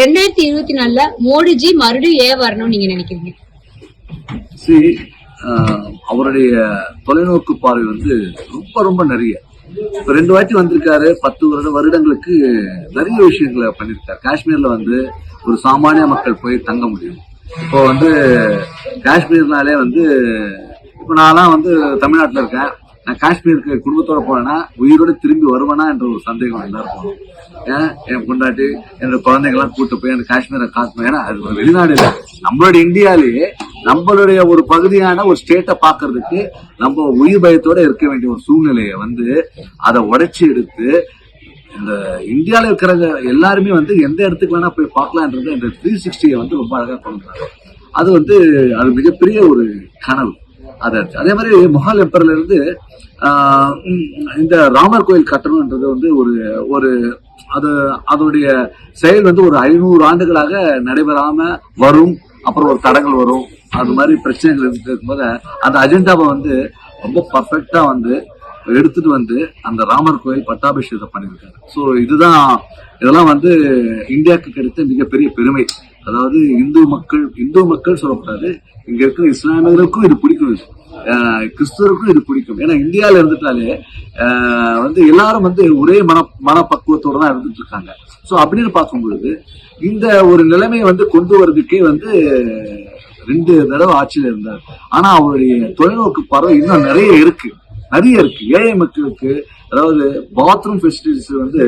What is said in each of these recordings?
ரெண்டாயிரத்தி இருபத்தி நாலுல மோடிஜி மறுபடியும் ஏன் வரணும்னு நீங்க நினைக்கிறீங்க? சி அவருடைய தொலைநோக்கு பார்வை வந்து ரொம்ப ரொம்ப நிறைய. இப்ப ரெண்டு வாட்டி வந்திருக்காரு பத்து வருட வருடங்களுக்கு நிறைய விஷயங்களை பண்ணிருக்காரு. காஷ்மீர்ல வந்து ஒரு சாமானிய மக்கள் போய் தங்க முடியும். இப்போ வந்து காஷ்மீர்னாலே வந்து இப்போ நான்லாம் வந்து தமிழ்நாட்டில் இருக்கேன். நான் காஷ்மீருக்கு குடும்பத்தோட போனேன்னா உயிரோட திரும்பி வருவேனா என்ற ஒரு சந்தேகம் எல்லாருக்கும் ஏன்? என் பொண்டாட்டி என்னோட குழந்தைங்களாம் கூட்டு போய் அந்த காஷ்மீரை காக்கணும். ஏன்னா அது ஒரு வெளிநாடு இல்லை. நம்மளுடைய இந்தியாலேயே நம்மளுடைய ஒரு பகுதியான ஒரு ஸ்டேட்டை பார்க்கறதுக்கு நம்ம உயிர் பயத்தோட இருக்க வேண்டிய ஒரு சூழ்நிலையை வந்து அதை உடைச்சி எடுத்து இந்த இந்தியாவில் இருக்கிறவங்க எல்லாருமே வந்து எந்த இடத்துக்கு வேணா போய் பார்க்கலான்றது இந்த த்ரீ சிக்ஸ்டியை வந்து ரொம்ப அழகாக கொண்டு அது வந்து அது மிகப்பெரிய ஒரு கனவு. அது அதே மாதிரி மொஹால் எம்பர்ல இருந்து இந்த ராமர் கோயில் கட்டணும்ன்றது வந்து ஒரு ஒரு அது அதோடைய செயல் வந்து ஒரு ஐநூறு ஆண்டுகளாக நடைபெறாம வரும். அப்புறம் ஒரு தடங்கள் வரும். அது மாதிரி பிரச்சனைகள் இருக்கும்போது அந்த அஜெண்டாவை வந்து ரொம்ப பர்ஃபெக்டா வந்து எடுத்துட்டு வந்து அந்த ராமர் கோயில் பட்டாபிஷேகம் பண்ணியிருக்காரு. ஸோ இதுதான் இதெல்லாம் வந்து இந்தியாவுக்கு கிடைத்த மிகப்பெரிய பெருமை. அதாவது இந்து மக்கள் இந்து மக்கள் சொல்லக்கூடாது இங்க இருக்கிற இஸ்லாமியர்களுக்கும் இது பிடிக்கும் கிறிஸ்துவருக்கும் இது பிடிக்கும். ஏன்னா இந்தியாவில் இருந்துட்டாலே வந்து எல்லாரும் வந்து ஒரே மன மனப்பக்குவத்தோட தான் இருந்துட்டு இருக்காங்க. ஸோ அப்படின்னு பார்க்கும்பொழுது இந்த ஒரு நிலைமையை வந்து கொண்டு வர்றதுக்கே வந்து ரெண்டு தடவை ஆட்சியில் இருந்தார். ஆனா அவருடைய தொலைநோக்கு பார்வை இன்னும் நிறைய இருக்கு. நிறைய இருக்கு. ஏழை மக்களுக்கு அதாவது பாத்ரூம் ஃபெசிலிட்டிஸ் வந்து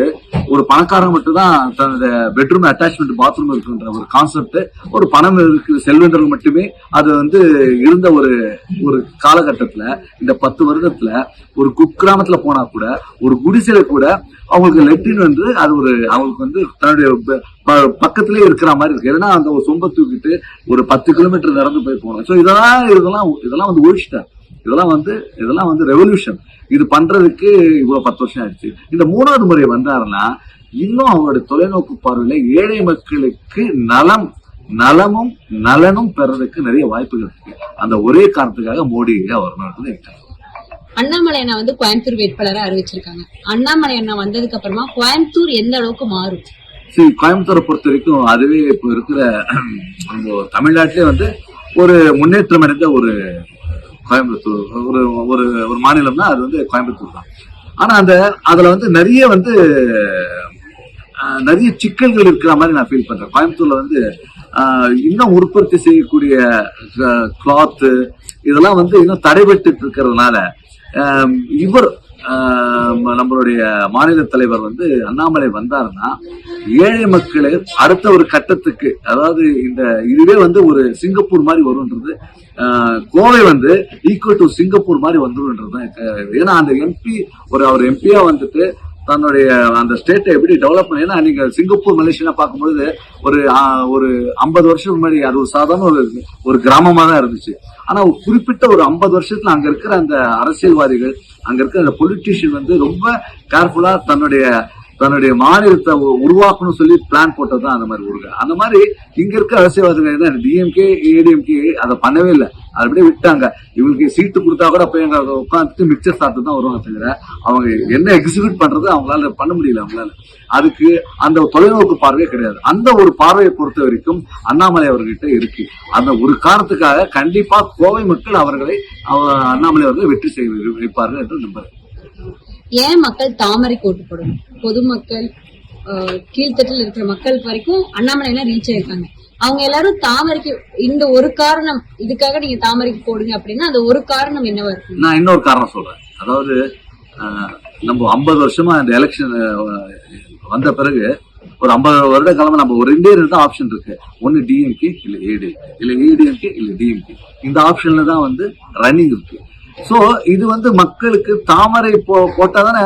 ஒரு பணக்காரன் மட்டும் தான் தனது பெட்ரூம் அட்டாச்மெண்ட் பாத்ரூம் இருக்குன்ற ஒரு கான்செப்ட் ஒரு பணம் இருக்கு செல்வந்தர்கள் மட்டுமே அது வந்து இருந்த ஒரு ஒரு காலகட்டத்தில் இந்த பத்து வருடத்துல ஒரு குக்கிராமத்தில் போனா கூட ஒரு குடிசையில கூட அவங்களுக்கு லெட்டின் வந்து அது ஒரு அவங்களுக்கு வந்து தன்னுடைய ப- பக்கத்திலே இருக்கிற மாதிரி இருக்கு. ஏன்னா அந்த ஒரு சொம்ப தூக்கிட்டு ஒரு பத்து கிலோமீட்டர் நடந்து போய் போனோம் ஸோ இதெல்லாம் இதெல்லாம் இதெல்லாம் வந்து ஒழிச்சிட்டார் இதெல்லாம் வந்து இதெல்லாம் வந்து ரெவல்யூஷன் இது பண்றதுக்கு இவ்வளவு பத்து வருஷம் ஆயிடுச்சு. இந்த மூணாவது முறை வந்தாருன்னா இன்னும் அவருடைய தொலைநோக்கு பார்வையில ஏழை மக்களுக்கு நலம் நலமும் நலனும் பெறதுக்கு நிறைய வாய்ப்புகள் இருக்கு. அந்த ஒரே காரணத்துக்காக மோடி வரணுன்றது எனக்கு அண்ணாமலை அண்ணா வந்து கோயம்புத்தூர் வேட்பாளரா அறிவிச்சிருக்காங்க. அண்ணாமலை அண்ணா வந்ததுக்கு அப்புறமா கோயம்புத்தூர் எந்த அளவுக்கு மாறும்? சரி கோயம்புத்தூரை பொறுத்த வரைக்கும் அதுவே இப்போ இருக்கிற நம்ம தமிழ்நாட்டிலே வந்து ஒரு முன்னேற்றம் அடைந்த ஒரு கோயம்புத்தூர். ஒரு ஒரு ஒரு மாநிலம்னா அது வந்து கோயம்புத்தூர் தான். ஆனா அந்த அதுல வந்து நிறைய வந்து நிறைய சிக்கல்கள் இருக்கிற மாதிரி நான் ஃபீல் பண்றேன். கோயம்புத்தூர்ல வந்து இன்னும் உற்பத்தி செய்யக்கூடிய கிளாத்து இதெல்லாம் வந்து இன்னும் தடைபட்டு இருக்கிறதுனால இவர் நம்மளுடைய மாநில தலைவர் வந்து அண்ணாமலை வந்தாருன்னா ஏழை மக்களை அடுத்த ஒரு கட்டத்துக்கு அதாவது இந்த இதுவே வந்து ஒரு சிங்கப்பூர் மாதிரி வரும்ன்றது கோவை வந்து ஈக்குவல் டு சிங்கப்பூர் மாதிரி வந்துருன்றது தான் எனக்கு- ஏன்னா அந்த எம்பி ஒரு அவர் எம்பியா வந்துட்டு தன்னுடைய அந்த ஸ்டேட்டை எப்படி டெவலப் பண்ணி ஏன்னா நீங்கள் சிங்கப்பூர் மலேசியா பார்க்கும்பொழுது ஒரு ஒரு ஐம்பது வருஷம் முன்னாடி அது ஒரு சாதாரண ஒரு ஒரு கிராமமாக தான் இருந்துச்சு. ஆனால் குறிப்பிட்ட ஒரு ஐம்பது வருஷத்தில் அங்கே இருக்கிற அந்த அரசியல்வாதிகள் அங்கே இருக்கிற அந்த பொலிட்டீஷியன் வந்து ரொம்ப கேர்ஃபுல்லாக தன்னுடைய தன்னுடைய மாநிலத்தை உருவாக்கணும்னு சொல்லி பிளான் போட்டது தான் அந்த மாதிரி ஊருங்க அந்த மாதிரி இங்க இருக்க அரசியல்வாதிகள் என்ன டிஎம்கே ஏடிஎம்கே அதை பண்ணவே இல்லை. அதை அப்படியே விட்டாங்க. இவங்களுக்கு சீட்டு கொடுத்தா கூட போய் அங்க உட்காந்துட்டு மிக்சர் சாப்பிட்டு தான் வருவாங்க தவிர அவங்க என்ன எக்ஸிக்யூட் பண்றது அவங்களால பண்ண முடியல அவங்களால. அதுக்கு அந்த தொலைநோக்கு பார்வையே கிடையாது. அந்த ஒரு பார்வையை பொறுத்த வரைக்கும் அண்ணாமலை அவர்கிட்ட இருக்கு. அந்த ஒரு காரணத்துக்காக கண்டிப்பா கோவை மக்கள் அவர்களை அண்ணாமலை அவர்களை வெற்றி செய்வார்கள் என்று நம்புறேன். ஏன் மக்கள் தாமரை ஓட்டு போடணும் பொதுமக்கள் கீழ்த்தட்டில் இருக்கிற மக்கள் வரைக்கும் அண்ணாமலை எல்லாம் ரீச் ஆயிருக்காங்க? அவங்க எல்லாரும் தாமரைக்கு இந்த ஒரு காரணம் இதுக்காக நீங்க தாமரைக்கு போடுங்க அப்படின்னா அந்த ஒரு காரணம் என்னவா இருக்கு நான் இன்னொரு காரணம் சொல்றேன். அதாவது நம்ம ஐம்பது வருஷமா இந்த எலெக்ஷன் வந்த பிறகு ஒரு ஐம்பது வருட காலமா நம்ம ஒரு ரெண்டே ரெண்டு ஆப்ஷன் இருக்கு. ஒன்னு டிஎம்கே இல்ல ஏடி இல்ல ஏடிஎம்கே இல்ல டிஎம்கே இந்த ஆப்ஷன்ல தான் வந்து ரன்னிங் இருக்கு. சோ இது வந்து மக்களுக்கு தாமரை போ போட்டால் தானே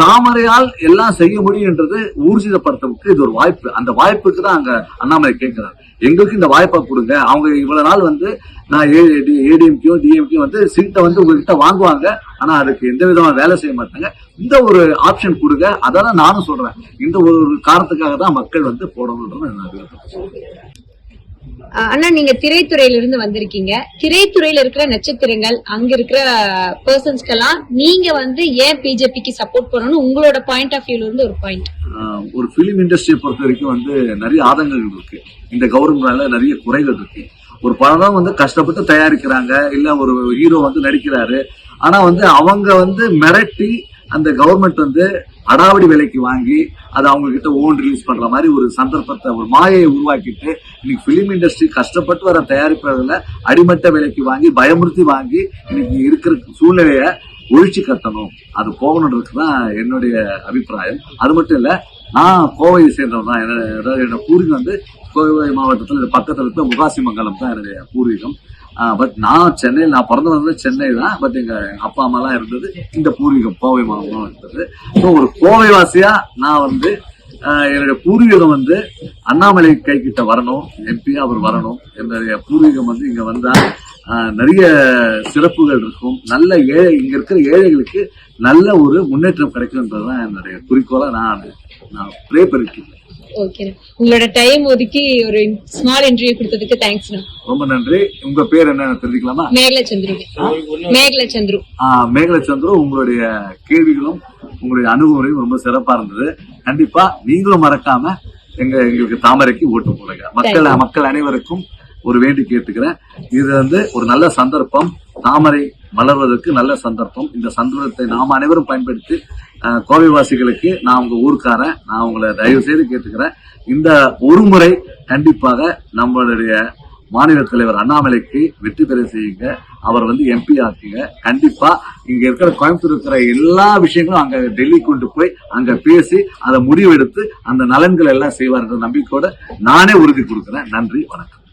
தாமரையால் எல்லாம் செய்ய முடியும்ன்றது ஊர்ஜிதப்படுத்தவுக்கு இது ஒரு வாய்ப்பு. அந்த வாய்ப்புக்கு தான் அங்க அண்ணாமலை கேட்கிறார். எங்களுக்கு இந்த வாய்ப்பை கொடுங்க. அவங்க இவ்வளவு நாள் வந்து நான் ஏடிஎம்கேயும் டிஎம்கேயும் வந்து சீட்டை வந்து உங்ககிட்ட வாங்குவாங்க. ஆனா அதுக்கு எந்த விதமான வேலை செய்ய மாட்டாங்க. இந்த ஒரு ஆப்ஷன் கொடுங்க. அதான் நானும் சொல்றேன். இந்த ஒரு காரணத்துக்காக தான் மக்கள் வந்து போடணுன்றது நான் அண்ணா நீங்க திரைத்துறையில இருந்து வந்திருக்கீங்க. திரைத்துறையில இருக்கிற நட்சத்திரங்கள் அங்க இருக்கிற பர்சன்ஸ்க்கெல்லாம் நீங்க வந்து ஏன் பிஜேபிக்கு சப்போர்ட் பண்ணணும் உங்களோட பாயிண்ட் ஆஃப் வியூல இருந்து ஒரு பாயிண்ட் ஒரு பிலிம் இண்டஸ்ட்ரியை பொறுத்த வரைக்கும் வந்து நிறைய ஆதங்கங்கள் இருக்கு. இந்த கவர்மெண்ட்ல நிறைய குறைகள் இருக்கு. ஒரு படம் வந்து கஷ்டப்பட்டு தயாரிக்கிறாங்க இல்ல ஒரு ஹீரோ வந்து நடிக்கிறாரு. ஆனா வந்து அவங்க வந்து மிரட்டி அந்த கவர்மெண்ட் வந்து அடாவடி விலைக்கு வாங்கி அதை அவங்க கிட்ட ஓன் ரிலீஸ் பண்ற மாதிரி ஒரு சந்தர்ப்பத்தை ஒரு மாயையை உருவாக்கிட்டு இன்னைக்கு பிலிம் இண்டஸ்ட்ரி கஷ்டப்பட்டு வர தயாரிப்பதில் அடிமட்ட விலைக்கு வாங்கி பயமுறுத்தி வாங்கி இன்னைக்கு இருக்கிற சூழ்நிலைய ஒழிச்சு கட்டணும். அது போகணுன்றதுக்கு தான் என்னுடைய அபிப்பிராயம். அது மட்டும் இல்ல நான் கோவையை சேர்ந்தவன் தான். என்ன- என்னோட பூர்வீகம் வந்து கோவை மாவட்டத்தில் பக்கத்தில் இருக்க முகாசிமங்கலம் தான் என்னுடைய பூர்வீகம். பட் நான் சென்னையில் நான் பிறந்து வந்தது சென்னை தான் பட் எங்க அப்பா அம்மாலாம் இருந்தது. இந்த பூர்வீகம் கோவை மாவட்டம் இருந்தது. ஸோ ஒரு கோவைவாசியா நான் வந்து என்னுடைய பூர்வீகம் வந்து அண்ணாமலை கை கிட்ட வரணும் எம்பி அவர் வரணும். என்னுடைய பூர்வீகம் வந்து இங்க வந்தா நிறைய சிறப்புகள் இருக்கும். நல்ல ஏழை இங்க இருக்கிற ஏழைகளுக்கு நல்ல ஒரு முன்னேற்றம் கிடைக்கும்ன்றதுதான் என்னுடைய குறிக்கோளை நான் நான் ப்ரே ஓகே உங்களோட டைம் ஒதுக்கி ஒரு ஸ்மால் இன்டர்வியூ கொடுத்ததுக்கு தேங்க்ஸ்ண்ணா ரொம்ப நன்றி. உங்க பேர் என்ன? தெரிஞ்சுக்கலாமா? மேகல சந்துரு மேகல சந்துரு மேகல சந்திரு உங்களுடைய கேள்விகளும் உங்களுடைய அணுகுமுறையும் ரொம்ப சிறப்பா இருந்தது. கண்டிப்பா நீங்களும் மறக்காம எங்க எங்களுக்கு தாமரைக்கு ஓட்டு போடுங்க. மக்கள் மக்கள் அனைவருக்கும் ஒரு வேண்டி கேட்டுக்கிறேன். இது வந்து ஒரு நல்ல சந்தர்ப்பம். தாமரை மலர்வதற்கு நல்ல சந்தர்ப்பம். இந்த சந்தர்ப்பத்தை நாம் அனைவரும் பயன்படுத்தி கோவைவாசிகளுக்கு நான் உங்கள் ஊருக்காரன். நான் உங்களை தயவு செய்து கேட்டுக்கிறேன். இந்த ஒரு முறை கண்டிப்பாக நம்மளுடைய மாநில தலைவர் அண்ணாமலைக்கு வெற்றி பெற செய்யுங்க. அவர் வந்து எம்பி ஆக்குங்க. கண்டிப்பா இங்க இருக்கிற கோயம்புத்தூர் இருக்கிற எல்லா விஷயங்களும் அங்க டெல்லி கொண்டு போய் அங்க பேசி அதை முடிவெடுத்து அந்த நலன்கள் எல்லாம் செய்வார்கள் நம்பிக்கையோட நானே உறுதி கொடுக்குறேன். நன்றி வணக்கம்.